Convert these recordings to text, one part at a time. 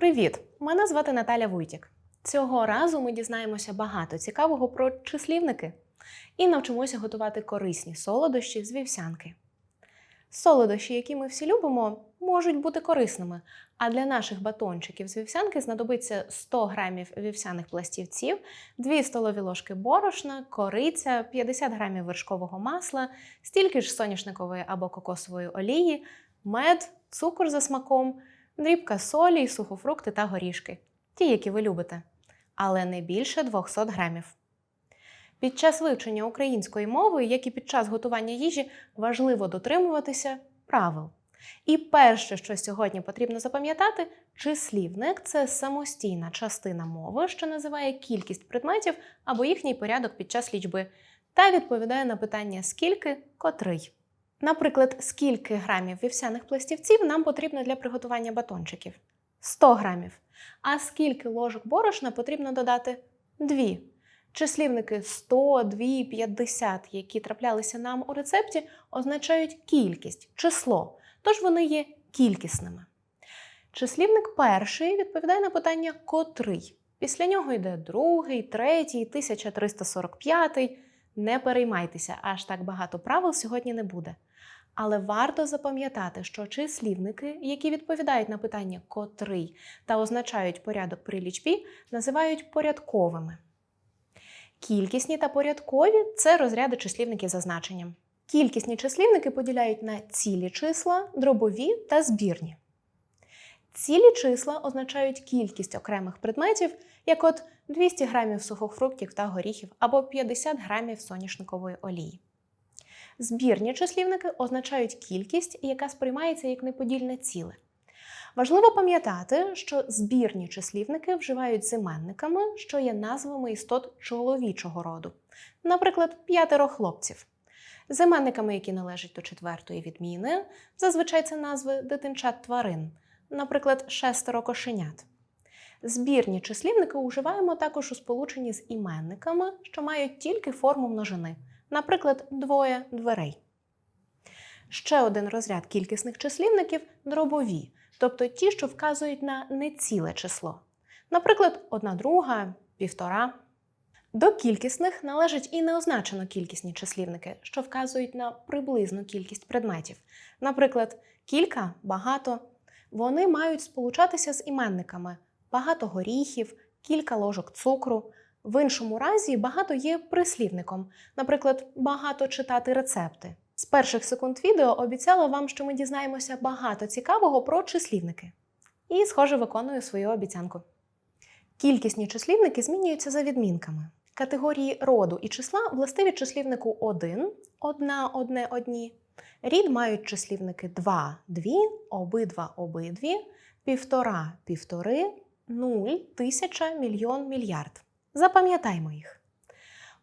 Привіт! Мене звати Наталя Вуйтік. Цього разу ми дізнаємося багато цікавого про числівники і навчимося готувати корисні солодощі з вівсянки. Солодощі, які ми всі любимо, можуть бути корисними, а для наших батончиків з вівсянки знадобиться 100 грамів вівсяних пластівців, 2 столові ложки борошна, кориця, 50 грамів вершкового масла, стільки ж соняшникової або кокосової олії, мед, цукор за смаком, дрібка солі, сухофрукти та горішки. Ті, які ви любите, але не більше 200 грамів. Під час вивчення української мови, як і під час готування їжі, важливо дотримуватися правил. І перше, що сьогодні потрібно запам'ятати, числівник це самостійна частина мови, що називає кількість предметів або їхній порядок під час лічби, та відповідає на питання скільки, котрий. Наприклад, скільки грамів вівсяних пластівців нам потрібно для приготування батончиків? 100 грамів. А скільки ложок борошна потрібно додати? 2. Числівники 100, 2, 50, які траплялися нам у рецепті, означають кількість, число, тож вони є кількісними. Числівник перший відповідає на питання котрий. Після нього йде другий, третій, 1345. Не переймайтеся, аж так багато правил сьогодні не буде. Але варто запам'ятати, що числівники, які відповідають на питання котрий та означають порядок при лічбі, називають порядковими. Кількісні та порядкові це розряди числівників за значенням. Кількісні числівники поділяють на цілі числа, дробові та збірні. Цілі числа означають кількість окремих предметів, як от 200 грамів сухофруктів та горіхів або 50 грамів соняшникової олії. Збірні числівники означають кількість, яка сприймається як неподільне ціле. Важливо пам'ятати, що збірні числівники вживають з іменниками, що є назвами істот чоловічого роду, наприклад, п'ятеро хлопців. З іменниками, які належать до четвертої відміни, зазвичай це назви дитинчат тварин, наприклад, шестеро кошенят. Збірні числівники уживаємо також у сполученні з іменниками, що мають тільки форму множини, наприклад, двоє дверей. Ще один розряд кількісних числівників дробові, тобто ті, що вказують на неціле число. Наприклад, одна друга, півтора. До кількісних належать і неозначено кількісні числівники, що вказують на приблизну кількість предметів. Наприклад, кілька, багато. Вони мають сполучатися з іменниками багато горіхів, кілька ложок цукру. В іншому разі багато є прислівником, наприклад, багато читати рецепти. З перших секунд відео обіцяла вам, що ми дізнаємося багато цікавого про числівники. І, схоже, виконую свою обіцянку. Кількісні числівники змінюються за відмінками. Категорії роду і числа властиві числівнику 1, одна, одне, одні. Рід мають числівники 2, дві, обидва, обидві, півтора, півтори, нуль, тисяча, мільйон, мільярд. Запам'ятаймо їх.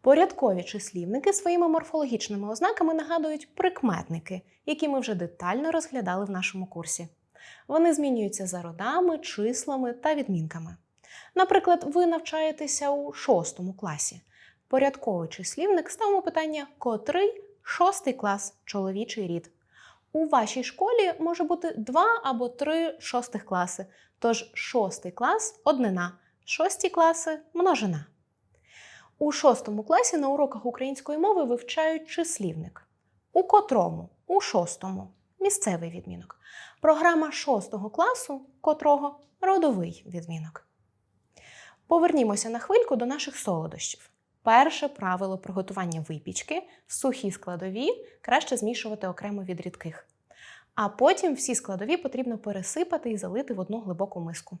Порядкові числівники своїми морфологічними ознаками нагадують прикметники, які ми вже детально розглядали в нашому курсі. Вони змінюються за родами, числами та відмінками. Наприклад, ви навчаєтеся у шостому класі. Порядковий числівник ставимо питання котрий шостий клас чоловічий рід. У вашій школі може бути два або три шостих класи, тож шостий клас однина, шості класи множина. У шостому класі на уроках української мови вивчають числівник. У котрому? У шостому місцевий відмінок. Програма шостого класу, котрого родовий відмінок. Повернімося на хвильку до наших солодощів. Перше правило приготування випічки сухі складові краще змішувати окремо від рідких. А потім всі складові потрібно пересипати і залити в одну глибоку миску.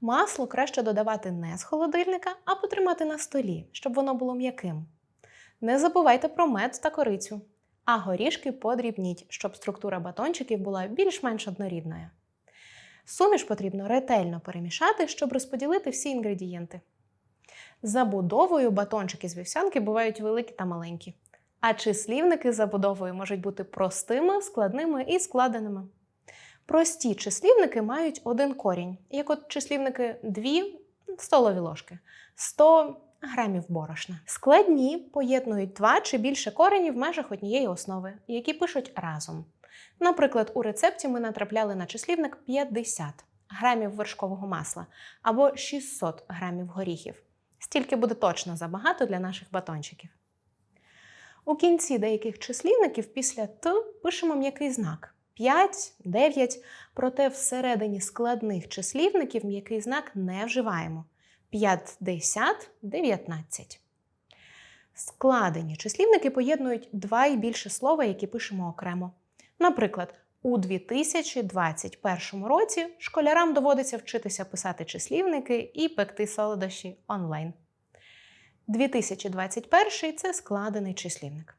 Масло краще додавати не з холодильника, а потримати на столі, щоб воно було м'яким. Не забувайте про мед та корицю, а горішки подрібніть, щоб структура батончиків була більш-менш однорідною. Суміш потрібно ретельно перемішати, щоб розподілити всі інгредієнти. Забудовою батончики з вівсянки бувають великі та маленькі. А числівники забудовою можуть бути простими, складними і складеними. Прості числівники мають один корінь, як от числівники 2 столові ложки, 100 грамів борошна. Складні поєднують два чи більше коренів в межах однієї основи, які пишуть разом. Наприклад, у рецепті ми натрапляли на числівник 50, грамів вершкового масла або 600 грамів горіхів. Стільки буде точно забагато для наших батончиків. У кінці деяких числівників після Т пишемо м'який знак 5, 9, проте всередині складних числівників м'який знак не вживаємо 50, 19. Складені числівники поєднують два і більше слова, які пишемо окремо. Наприклад, у 2021 році школярам доводиться вчитися писати числівники і пекти солодощі онлайн. 2021 це складений числівник.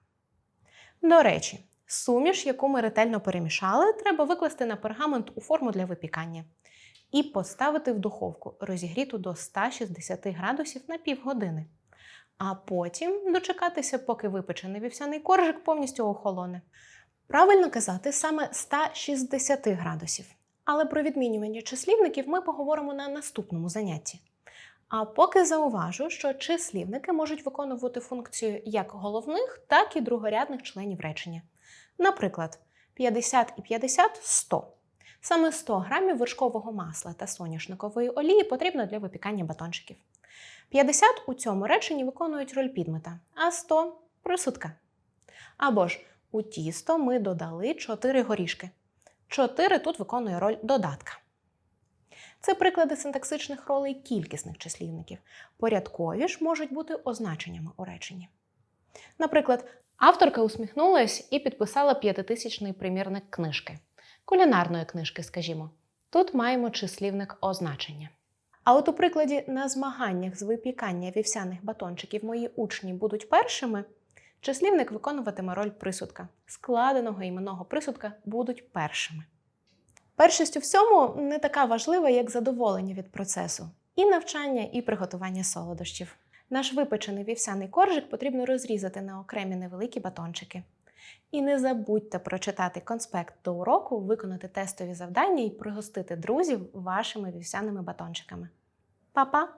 До речі, суміш, яку ми ретельно перемішали, треба викласти на пергамент у форму для випікання і поставити в духовку, розігріту до 160 градусів на півгодини. А потім дочекатися, поки випечений вівсяний коржик повністю охолоне. Правильно казати саме 160 градусів. Але про відмінювання числівників ми поговоримо на наступному занятті. А поки зауважу, що числівники можуть виконувати функцію як головних, так і другорядних членів речення. Наприклад, 50 і 50 100. Саме 100 грамів вершкового масла та соняшникової олії потрібно для випікання батончиків. 50 у цьому реченні виконують роль підмета, а 100 присудка. Або ж у тісто ми додали 4 горішки. 4 тут виконує роль додатка. Це приклади синтаксичних ролей кількісних числівників. Порядкові ж можуть бути означеннями у реченні. Наприклад, авторка усміхнулась і підписала п'ятитисячний примірник книжки. Кулінарної книжки, скажімо. Тут маємо числівник означення. А от у прикладі на змаганнях з випікання вівсяних батончиків мої учні будуть першими, числівник виконуватиме роль присудка. Складеного іменного присудка будуть першими. Першість у всьому не така важлива, як задоволення від процесу, і навчання, і приготування солодощів. Наш випечений вівсяний коржик потрібно розрізати на окремі невеликі батончики. І не забудьте прочитати конспект до уроку, виконати тестові завдання і пригостити друзів вашими вівсяними батончиками. Па-па!